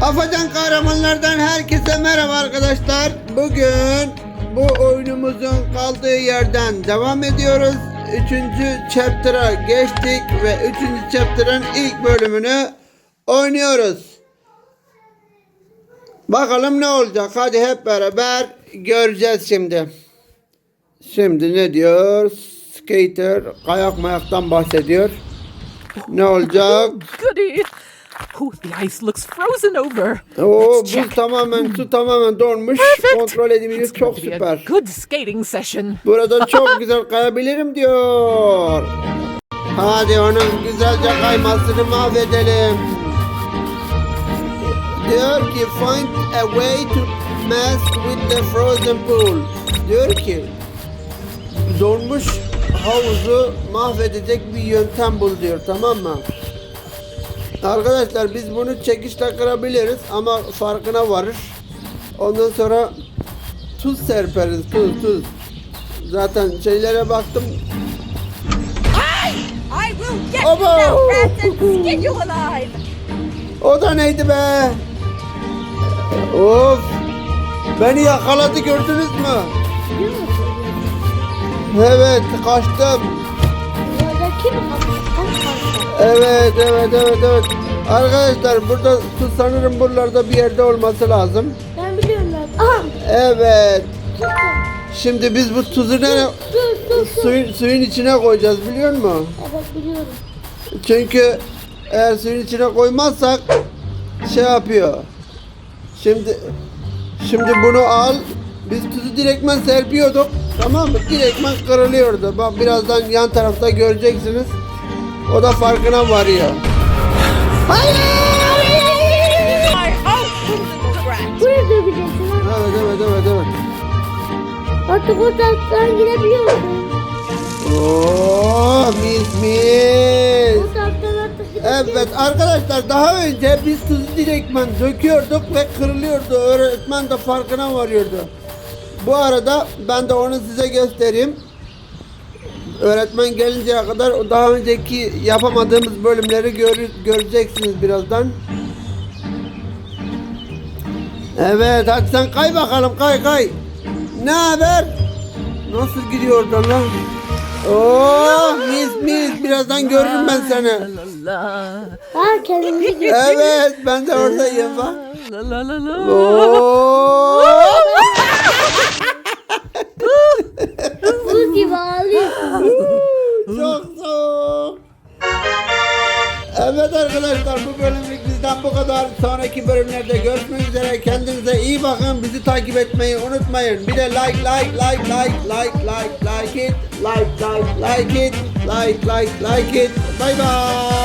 Afacan kahramanlardan herkese merhaba arkadaşlar. Bugün bu oyunumuzun kaldığı yerden devam ediyoruz. Üçüncü chapter'a geçtik ve üçüncü chapter'ın ilk bölümünü oynuyoruz. Bakalım ne olacak? Hadi hep beraber göreceğiz şimdi. Şimdi ne diyor? Skater kayak mayaktan bahsediyor. Ne olacak? Oh, the ice looks frozen over. Oo, Let's buz check. tamamen su tamamen donmuş. Perfect. Kontrol. It's Çok be süper. a good skating session. Burada çok güzel kayabilirim diyor. Hadi onun güzelce kaymasını mahvedelim. Diyor ki find a way to mess with the frozen pool. Diyor ki donmuş havuzu mahvedecek bir yöntem bul diyor tamam mı? Arkadaşlar biz bunu çekişle kırabiliriz ama farkına varır. Ondan sonra tuz serperiz tuz tuz. Zaten şeylere baktım. I will get you alive! O da neydi be? Of! Beni yakaladı gördünüz mü? Evet kaçtım. Evet evet evet evet. Arkadaşlar burada su sanırım buralarda bir yerde olması lazım. Ben biliyorum ben. Aha. Evet. Şimdi biz bu tuzu nereye Dur dur dur. suyun, suyun içine koyacağız biliyor musun? Evet biliyorum. Çünkü eğer suyun içine koymazsak şey yapıyor. Şimdi şimdi bunu al. Biz tuzu direktmen serpiyorduk. Tamam mı? Direktmen kırılıyordu. Bak birazdan yan tarafta göreceksiniz. O da farkına varıyor. The rat! Buraya döveceksin ha. Evet evet evet evet. Artık o taraftan gidebiliyorsun. Oo mis mis. O taraftan artık gidebiliyorsun. Evet arkadaşlar daha önce biz tuzu direktmen döküyorduk ve kırılıyordu. Öğretmen de farkına varıyordu. Bu arada ben de onu size göstereyim. Öğretmen gelinceye kadar daha önceki yapamadığımız bölümleri gör- göreceksiniz birazdan. Evet hadi sen kay bakalım kay kay. Ne haber? Nasıl gidiyor oradan lan? Oo mis mis birazdan görürüm ben seni. Ha kendimizi gö- Evet ben de oradayım bak. Oo. Evet arkadaşlar bu bölümlük bizden bu kadar. Sonraki bölümlerde görüşmek üzere. Kendinize iyi bakın. Bizi takip etmeyi unutmayın. Bir de like like like like like like like it. Like like like it. Like like like it. Bye bye.